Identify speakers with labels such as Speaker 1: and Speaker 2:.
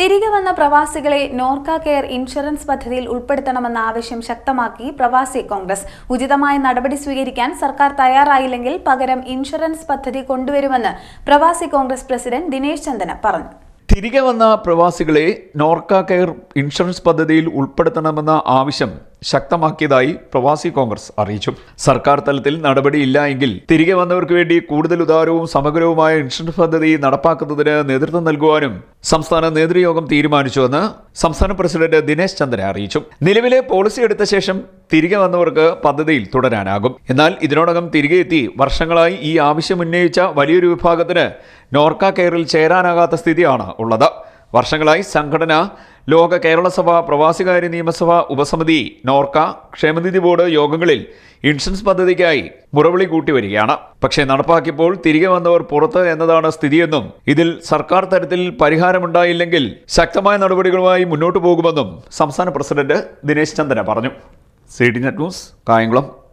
Speaker 1: തിരികെ വന്ന പ്രവാസികളെ നോർക്ക കെയർ ഇൻഷുറൻസ് പദ്ധതിയിൽ ഉൾപ്പെടുത്തണമെന്ന ആവശ്യം ശക്തമാക്കി പ്രവാസി കോൺഗ്രസ്. ഉചിതമായ നടപടി സ്വീകരിക്കാൻ സർക്കാർ തയ്യാറായില്ലെങ്കിൽ പകരം ഇൻഷുറൻസ് പദ്ധതി കൊണ്ടുവരുമെന്ന് പ്രവാസി കോൺഗ്രസ് പ്രസിഡന്റ് ദിനേശ് ചന്ദന പറഞ്ഞു.
Speaker 2: തിരികെ വന്ന പ്രവാസികളെ നോർക്ക കെയർ ഇൻഷുറൻസ് പദ്ധതിയിൽ ഉൾപ്പെടുത്തണമെന്ന ആവശ്യം ശക്തമാക്കിയതായി പ്രവാസി കോൺഗ്രസ് അറിയിച്ചു. സർക്കാർ തലത്തിൽ നടപടിയില്ല എങ്കിൽ തിരികെ വന്നവർക്ക് വേണ്ടി കൂടുതൽ ഉദാരവും സമഗ്രവുമായ ഇൻഷുറൻസ് പദ്ധതി നടപ്പാക്കുന്നതിന് നേതൃത്വം നൽകുവാനും സംസ്ഥാന നേതൃയോഗം തീരുമാനിച്ചുവെന്ന് സംസ്ഥാന പ്രസിഡന്റ് ദിനേശ് ചന്ദ്ര അറിയിച്ചു. നിലവിലെ പോളിസി എടുത്ത ശേഷം തിരികെ വന്നവർക്ക് പദ്ധതിയിൽ തുടരാനാകും. എന്നാൽ ഇതിനോടകം തിരികെ എത്തി വർഷങ്ങളായി ഈ ആവശ്യം ഉന്നയിച്ച വലിയൊരു വിഭാഗത്തിന് നോർക്ക കെയറിൽ ചേരാനാകാത്ത സ്ഥിതിയാണ് ഉള്ളത്. വർഷങ്ങളായി സംഘടന ലോക കേരള സഭ പ്രവാസികാര്യ നിയമസഭ ഉപസമിതി നോർക്ക ക്ഷേമനിധി ബോർഡ് യോഗങ്ങളിൽ ഇൻഷുറൻസ് പദ്ധതിക്കായി മുറവിളി കൂട്ടി വരികയാണ്. പക്ഷേ നടപ്പാക്കിയപ്പോൾ തിരികെ വന്നവർ പുറത്ത് എന്നതാണ് സ്ഥിതിയെന്നും ഇതിൽ സർക്കാർ തരത്തിൽ പരിഹാരമുണ്ടായില്ലെങ്കിൽ ശക്തമായ നടപടികളുമായി മുന്നോട്ടു പോകുമെന്നും സംസ്ഥാന പ്രസിഡന്റ് ദിനേശ് ചന്ദന പറഞ്ഞു. C D net news Kayamkulam.